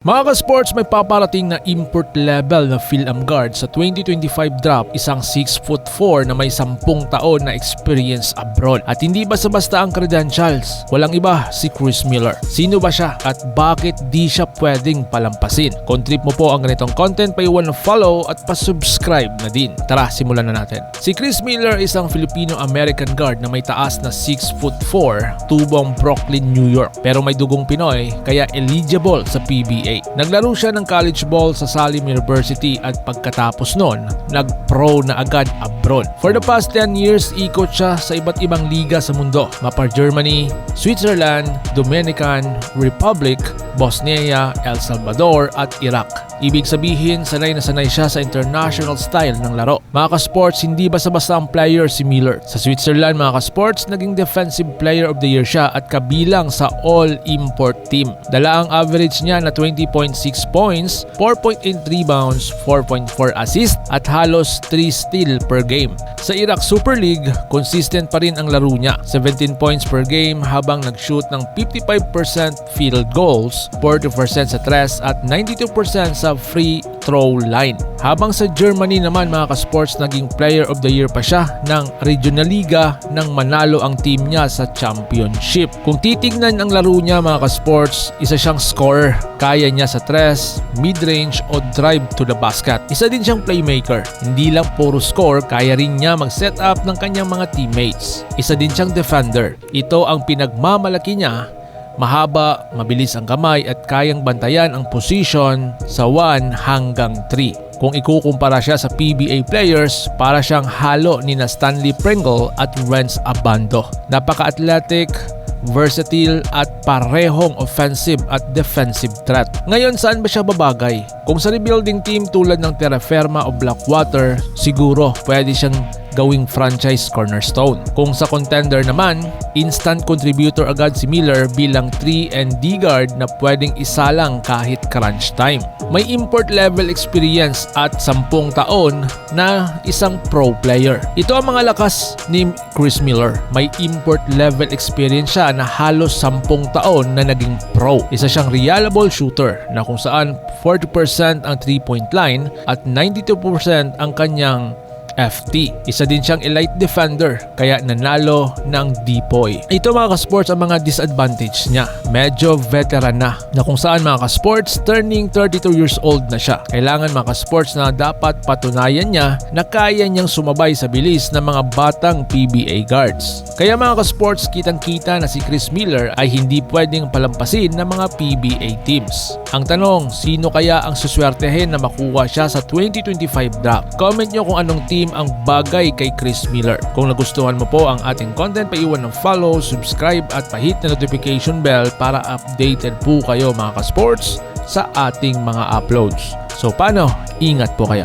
Mga ka-sports, may paparating na import level na Phil-Am Guard sa 2025 draft isang 6 foot 4 na may 10 taon na experience abroad. At hindi basta-basta ang credentials. Walang iba si Chris Miller. Sino ba siya at bakit di siya pwedeng palampasin? Kung trip mo po ang ganitong content, paiwan ng follow at pa-subscribe na din. Tara, simulan na natin. Si Chris Miller isang Filipino-American guard na may taas na 6 foot 4, tubong Brooklyn, New York. Pero may dugong Pinoy, kaya eligible sa PBA. Naglaro siya ng college ball sa Salim University at pagkatapos nun, nag-pro na agad abroad. For the past 10 years, ikot siya sa iba't ibang liga sa mundo. Mapa Germany, Switzerland, Dominican Republic, Bosnia, El Salvador at Iraq. Ibig sabihin, sanay na sanay siya sa international style ng laro. Mga ka-sports, hindi basta-basta ang player si Miller. Sa Switzerland, mga ka-sports, naging defensive player of the year siya at kabilang sa all-import team. Dala ang average niya na 20.6 points, 4.8 rebounds, 4.4 assists at halos 3 steal per game. Sa Iraq Super League, consistent pa rin ang laro niya. 17 points per game habang nag-shoot ng 55% field goals, 40% sa tres at 92% sa free throw line. Habang sa Germany naman mga ka-sports naging player of the year pa siya ng Regional Liga nang manalo ang team niya sa championship. Kung titignan ang laro niya mga ka-sports, isa siyang scorer. Kaya niya sa tres, mid-range o drive to the basket. Isa din siyang playmaker. Hindi lang puro score, kaya rin niya mag-set up ng kanyang mga teammates. Isa din siyang defender. Ito ang pinagmamalaki niya Mahaba, mabilis ang kamay at kayang bantayan ang position sa 1 hanggang 3. Kung ikukumpara siya sa PBA players, para siyang halo ni na Stanley Pringle at Renz Abando. Napaka-athletic, versatile at parehong offensive at defensive threat. Ngayon saan ba siya babagay? Kung sa rebuilding team tulad ng Terra Firma o Blackwater, siguro pwede siyang gawing franchise cornerstone. Kung sa contender naman, instant contributor agad si Miller bilang 3 and D guard na pwedeng isalang kahit crunch time. May import level experience at 10 taon na isang pro player. Ito ang mga lakas ni Chris Miller. May import level experience siya na halos 10 taon na naging pro. Isa siyang reliable shooter na kung saan 40% ang 3-point line at 92% ang kanyang FT. Isa din siyang elite defender kaya nanalo ng DPOY. Ito mga ka-sports ang mga disadvantage niya. Medyo veteran na na kung saan mga ka-sports turning 32 years old na siya. Kailangan mga ka-sports na dapat patunayan niya na kaya niyang sumabay sa bilis ng mga batang PBA guards. Kaya mga ka-sports kitang-kita na si Chris Miller ay hindi pwedeng palampasin ng mga PBA teams. Ang tanong, sino kaya ang suswertehin na makuha siya sa 2025 draft? Comment nyo kung anong team ang bagay kay Chris Miller. Kung nagustuhan mo po ang ating content, paiwan ng follow, subscribe at pahit na notification bell para updated po kayo mga ka-sports sa ating mga uploads. So paano? Ingat po kayo.